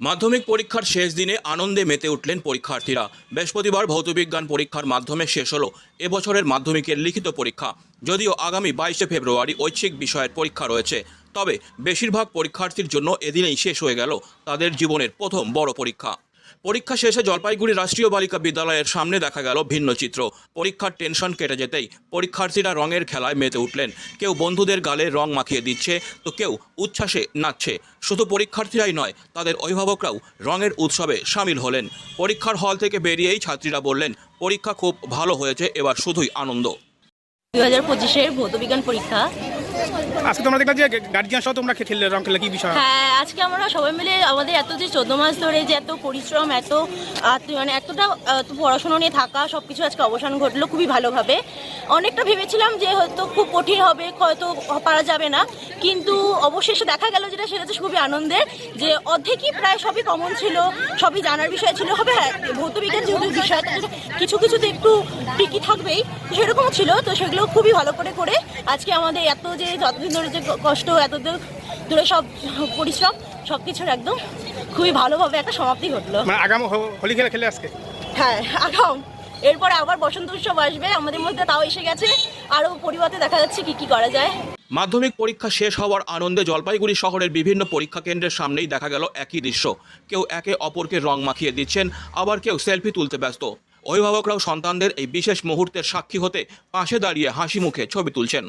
মাধ্যমিক পরীক্ষার শেষ দিনে আনন্দে মেতে উঠলেন পরীক্ষার্থীরা। বৃহস্পতিবার ভৌতবিজ্ঞান পরীক্ষার মাধ্যমে শেষ হলো এবছরের মাধ্যমিকের লিখিত পরীক্ষা। যদিও আগামী বাইশে ফেব্রুয়ারি ঐচ্ছিক বিষয়ের পরীক্ষা রয়েছে, তবে বেশিরভাগ পরীক্ষার্থীর জন্য এদিনেই শেষ হয়ে গেল তাদের জীবনের প্রথম বড় পরীক্ষা। পরীক্ষা শেষে জলপাইগুড়ি রাষ্ট্রীয় বালিকা বিদ্যালয়ের সামনে দেখা গেল ভিন্ন চিত্র। পরীক্ষার টেনশন কেটে যেতেই পরীক্ষার্থীরা রঙের খেলায় মেতে উঠলেন। কেউ বন্ধুদের গালে রং মাখিয়ে দিচ্ছে, তো কেউ উচ্ছ্বাসে নাচছে। শুধু পরীক্ষার্থীরাই নয়, তাদের অভিভাবকরাও রঙের উৎসবে সামিল হলেন। পরীক্ষার হল থেকে বেরিয়েই ছাত্রীরা বললেন, পরীক্ষা খুব ভালো হয়েছে, এবার শুধুই আনন্দ। দুই হাজার পঁচিশের ভৌতবিজ্ঞান পরীক্ষা আজকে তোমরা দেখলে যে গার্জিয়ান সহ তোমরা খেললে, রং খেলে কি বিষয়? হ্যাঁ আজকে আমরা সবাই মিলে আমাদের এত যে চোদ্দ মাস ধরে যে এত পরিশ্রম, এত মানে এতটা এত পড়াশোনা নিয়ে থাকা সব কিছু আজকে অবসান ঘটলো খুবই ভালোভাবে। অনেকটা ভেবেছিলাম যে হয়তো খুব কঠিন হবে, হয়তো পারা যাবে না, কিন্তু অবশেষে দেখা গেল যেটা, সেটা তো খুবই আনন্দের, যে অর্ধেকই প্রায় সবই কমন ছিল, সবই জানার বিষয় ছিল, হবে হ্যাঁ ভৌতবিজ্ঞান যেহেতু বিষয় কিছু কিছু তো একটু টিকি থাকবেই, তো সেরকমও ছিল, তো সেগুলো খুবই ভালো করে করে আজকে আমাদের এত যে যতদিন ধরে যে কষ্ট এতদূর দূরে সব পরিশ্রম সব কিছুর একদম খুবই ভালোভাবে একটা সমাপ্তি ঘটলো। মানে আগাম হোলি খেলা খেলে আজকে? হ্যাঁ আগাম। এরপরে আবার বসন্ত উৎসব আসবে আমাদের মধ্যে তাও এসে গেছে। আরও পরিবর্তে দেখা যাচ্ছে কি কি করা যায়। মাধ্যমিক পরীক্ষা শেষ হওয়ার আনন্দে জলপাইগুড়ি শহরের বিভিন্ন পরীক্ষা কেন্দ্রের সামনেই দেখা গেল একই দৃশ্য। কেউ একে অপরকে রং মাখিয়ে দিচ্ছেন আবার কেউ সেলফি তুলতে ব্যস্ত। অভিভাবকরাও সন্তানদের এই বিশেষ মুহূর্তের সাক্ষী হতে পাশে দাঁড়িয়ে হাসি মুখে ছবি তুলছেন।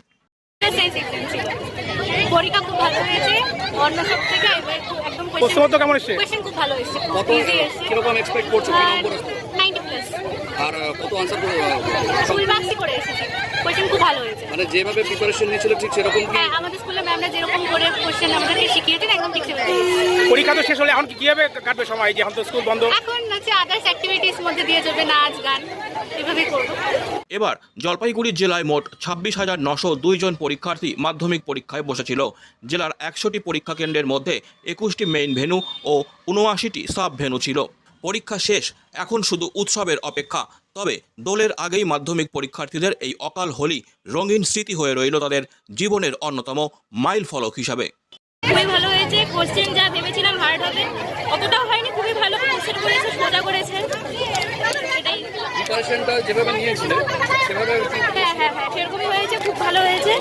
পরীক্ষা খুব ভালো হয়েছে। অন্য সব থেকে একদম প্রশ্নপত্র কেমন এসেছে? কোয়েশ্চেন খুব ভালো এসেছে কত কীরকম এক্সপেক্ট করছ কি নম্বর আসবে? নাইনটি প্লাস আর কত আনসার ফুল মার্কসই করে এসেছে। কোয়েশ্চেন খুব ভালো হয়েছে। মানে যেভাবে প্রিপারেশন নিয়েছিল ঠিক সেরকম কি? হ্যাঁ আমাদের স্কুলে ম্যামরা যেরকম করে কোয়েশ্চেন আমাদেরকে শিখিয়েছেন একদম ঠিক সেভাবে। পরীক্ষা তো শেষ হলে এখন কি কীভাবে কাটবে সময়? যে এখন তো স্কুল বন্ধ। এখন হচ্ছে আদার্স অ্যাক্টিভিটিস মধ্যে দিয়ে যাবে নাচ গান এভাবেই করব। এবার জলপাইগুড়ি জেলায় মোট ছাব্বিশ হাজার নশো দুইজন পরীক্ষার্থী মাধ্যমিক পরীক্ষায় বসেছিল। জেলার একশোটি পরীক্ষা কেন্দ্রের মধ্যে একুশটি মেইন ভেন্যু ও উনআশিটি সাব ভেন্যু ছিল। পরীক্ষা শেষ এখন শুধু উৎসবের অপেক্ষা। তবে দোলের আগেই মাধ্যমিক পরীক্ষার্থীদের এই অকাল হোলি রঙিন স্মৃতি হয়ে রইল তাদের জীবনের অন্যতম মাইল ফলক হিসাবে। কোশ্চেন যা ভেবেছিলাম হার্ড হবে অতটাও হয়নি খুবই ভালো কোশ্চেন করেছে সোজা করেছে। এটাই। যেভাবে নিয়েছিলে সেভাবে হ্যাঁ হ্যাঁ হ্যাঁ সেরকমই হয়েছে খুব ভালো হয়েছে।